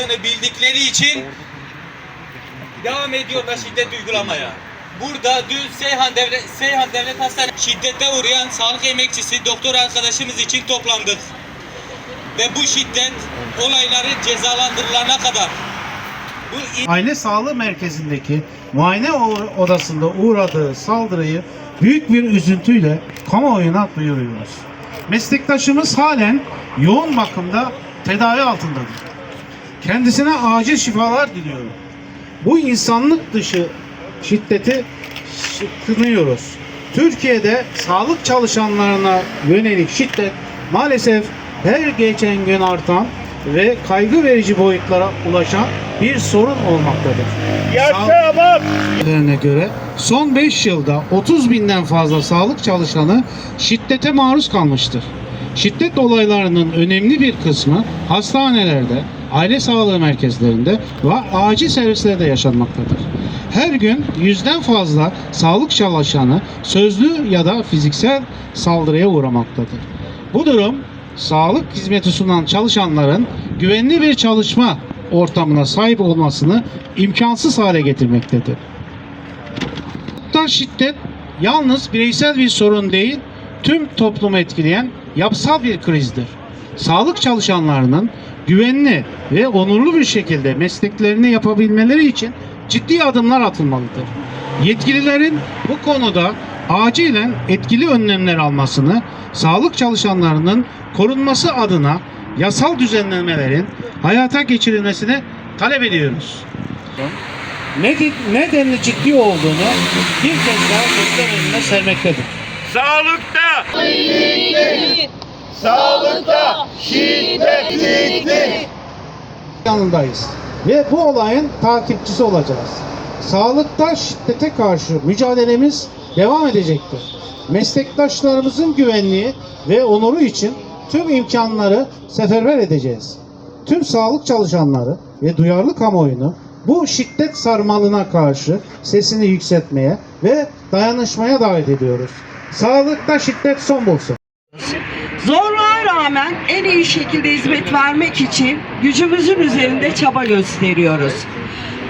olmadığını bildikleri için devam ediyorlar şiddet uygulamaya. Burada dün Seyhan Devlet, Seyhan Devlet Hastanesi şiddete uğrayan sağlık emekçisi doktor arkadaşımız için toplandık. Ve bu şiddet olayları cezalandırılana kadar Aile Sağlığı Merkezi'ndeki muayene odasında uğradığı saldırıyı büyük bir üzüntüyle kamuoyuna duyuruyoruz. Meslektaşımız halen yoğun bakımda tedavi altındadır. Kendisine acil şifalar diliyorum. Bu insanlık dışı şiddeti kınıyoruz. Türkiye'de sağlık çalışanlarına yönelik şiddet maalesef her geçen gün artan ve kaygı verici boyutlara ulaşan bir sorun olmaktadır. Yaşa Haberlerine göre son 5 yılda 30 binden fazla sağlık çalışanı şiddete maruz kalmıştır. Şiddet olaylarının önemli bir kısmı hastanelerde, aile sağlığı merkezlerinde ve acil servislerde yaşanmaktadır. Her gün yüzden fazla sağlık çalışanı sözlü ya da fiziksel saldırıya uğramaktadır. Bu durum sağlık hizmeti sunan çalışanların güvenli bir çalışma ortamına sahip olmasını imkansız hale getirmektedir. Hatta şiddet yalnız bireysel bir sorun değil, tüm toplumu etkileyen yapısal bir krizdir. Sağlık çalışanlarının güvenli ve onurlu bir şekilde mesleklerini yapabilmeleri için ciddi adımlar atılmalıdır. Yetkililerin bu konuda acilen etkili önlemler almasını, sağlık çalışanlarının korunması adına yasal düzenlemelerin hayata geçirilmesini talep ediyoruz. Ne, ne denli ciddi olduğunu bir kez daha gözler önüne sermektedir. Sağlıkta Sağlıkta şiddetsizlik. yanındayız. Ve bu olayın takipçisi olacağız. Sağlıkta şiddete karşı mücadelemiz devam edecektir. Meslektaşlarımızın güvenliği ve onuru için tüm imkanları seferber edeceğiz. Tüm sağlık çalışanları ve duyarlı kamuoyunu bu şiddet sarmalına karşı sesini yükseltmeye ve dayanışmaya davet ediyoruz. Sağlıkta şiddet son bulsun. Zorluğa rağmen en iyi şekilde hizmet vermek için gücümüzün üzerinde çaba gösteriyoruz.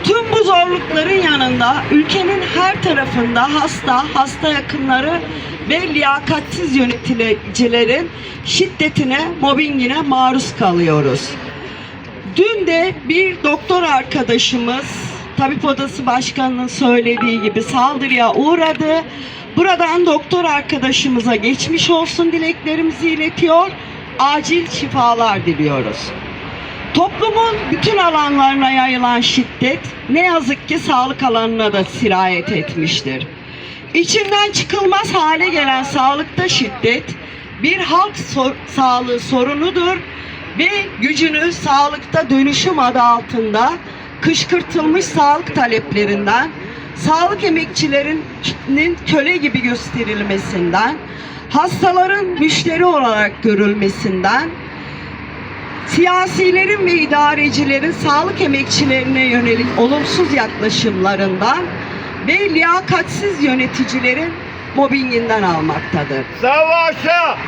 Tüm bu zorlukların yanında ülkenin her tarafında hasta, hasta yakınları ve liyakatsiz yöneticilerin şiddetine, mobbingine maruz kalıyoruz. Dün de bir doktor arkadaşımız Tabip Odası Başkanı'nın söylediği gibi saldırıya uğradı. Buradan doktor arkadaşımıza geçmiş olsun dileklerimizi iletiyor. Acil şifalar diliyoruz. Toplumun bütün alanlarına yayılan şiddet ne yazık ki sağlık alanına da sirayet etmiştir. İçinden çıkılmaz hale gelen sağlıkta şiddet bir halk sor- sağlığı sorunudur ve gücünü sağlıkta dönüşüm adı altında kışkırtılmış sağlık taleplerinden, sağlık emekçilerinin köle gibi gösterilmesinden, hastaların müşteri olarak görülmesinden, siyasilerin ve idarecilerin sağlık emekçilerine yönelik olumsuz yaklaşımlarından ve liyakatsiz yöneticilerin mobbinginden almaktadır. Savaşa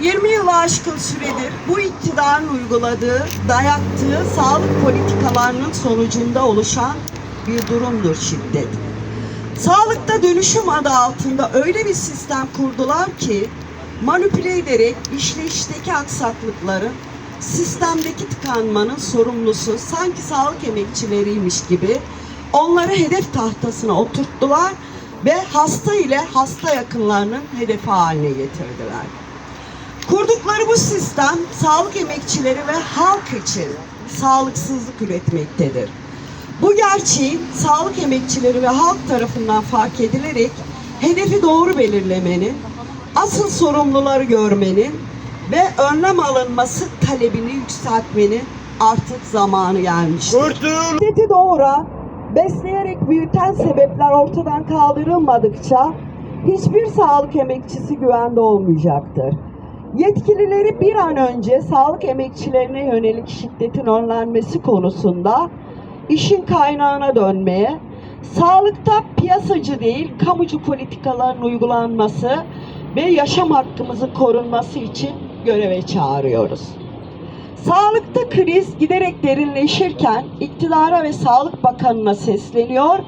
20 yılı aşkın süredir bu iktidarın uyguladığı, dayattığı sağlık politikalarının sonucunda oluşan bir durumdur şiddet. Sağlıkta dönüşüm adı altında öyle bir sistem kurdular ki manipüle ederek işleyişteki aksaklıkların sistemdeki tıkanmanın sorumlusu sanki sağlık emekçileriymiş gibi onları hedef tahtasına oturttular ve hasta ile hasta yakınlarının hedefi haline getirdiler. Kurdukları bu sistem sağlık emekçileri ve halk için sağlıksızlık üretmektedir. Bu gerçeğin sağlık emekçileri ve halk tarafından fark edilerek hedefi doğru belirlemenin, asıl sorumluları görmenin ve önlem alınması talebini yükseltmenin artık zamanı gelmiştir. kurtul Şiddeti doğuran, besleyerek büyüten sebepler ortadan kaldırılmadıkça hiçbir sağlık emekçisi güvende olmayacaktır. Yetkilileri bir an önce sağlık emekçilerine yönelik şiddetin önlenmesi konusunda işin kaynağına dönmeye, sağlıkta piyasacı değil kamucu politikaların uygulanması ve yaşam hakkımızın korunması için göreve çağırıyoruz. Sağlıkta kriz giderek derinleşirken iktidara ve Sağlık Bakanı'na sesleniyor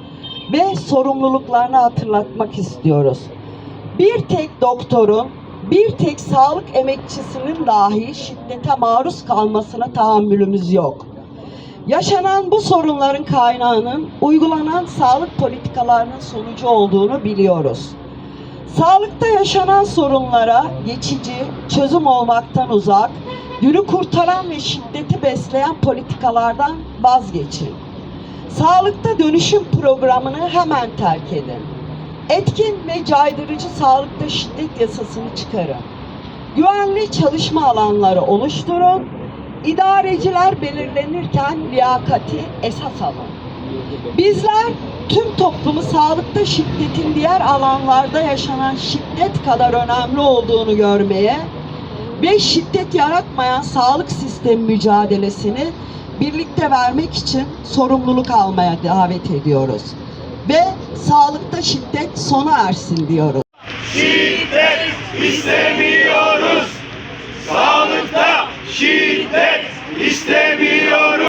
ve sorumluluklarını hatırlatmak istiyoruz. Bir tek doktorun, bir tek sağlık emekçisinin dahi şiddete maruz kalmasına tahammülümüz yok. Yaşanan bu sorunların kaynağının uygulanan sağlık politikalarının sonucu olduğunu biliyoruz. Sağlıkta yaşanan sorunlara geçici, çözüm olmaktan uzak, günü kurtaran ve şiddeti besleyen politikalardan vazgeçin. Sağlıkta dönüşüm programını hemen terk edin. Etkin ve caydırıcı sağlıkta şiddet yasasını çıkarın. Güvenli çalışma alanları oluşturun. İdareciler belirlenirken liyakati esas alın. Bizler tüm toplumu sağlıkta şiddetin diğer alanlarda yaşanan şiddet kadar önemli olduğunu görmeye ve şiddet yaratmayan sağlık sistemi mücadelesini birlikte vermek için sorumluluk almaya davet ediyoruz. Ve sağlıkta şiddet sona ersin diyoruz. Şiddet istemiyoruz. Sağlıkta şiddet istemiyoruz.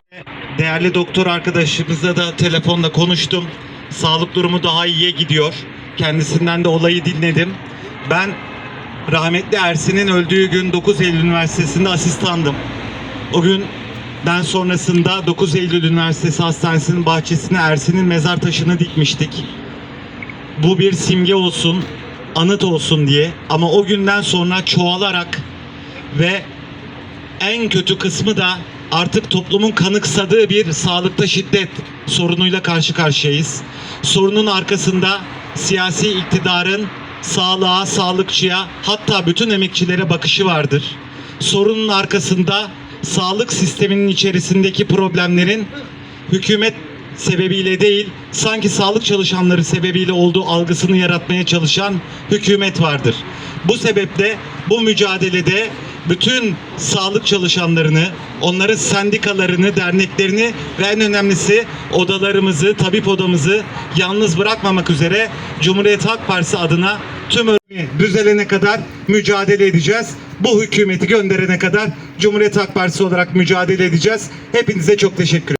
Değerli doktor arkadaşımızla da telefonda konuştum. Sağlık durumu daha iyiye gidiyor. Kendisinden de olayı dinledim. Ben rahmetli Ersin'in öldüğü gün 9 Eylül Üniversitesi'nde asistandım. O günden sonrasında 9 Eylül Üniversitesi Hastanesi'nin bahçesine Ersin'in mezar taşını dikmiştik. Bu bir simge olsun, anıt olsun diye. Ama o günden sonra çoğalarak ve en kötü kısmı da artık toplumun kanıksadığı bir sağlıkta şiddet sorunuyla karşı karşıyayız. Sorunun arkasında siyasi iktidarın sağlığa, sağlıkçıya hatta bütün emekçilere bakışı vardır. Sorunun arkasında sağlık sisteminin içerisindeki problemlerin hükümet sebebiyle değil, sanki sağlık çalışanları sebebiyle olduğu algısını yaratmaya çalışan hükümet vardır. Bu sebeple bu mücadelede bütün sağlık çalışanlarını, onların sendikalarını, derneklerini ve en önemlisi odalarımızı, tabip odamızı yalnız bırakmamak üzere Cumhuriyet Halk Partisi adına tüm düzelene kadar mücadele edeceğiz. Bu hükümeti gönderene kadar Cumhuriyet Halk Partisi olarak mücadele edeceğiz. Hepinize çok teşekkür ederim.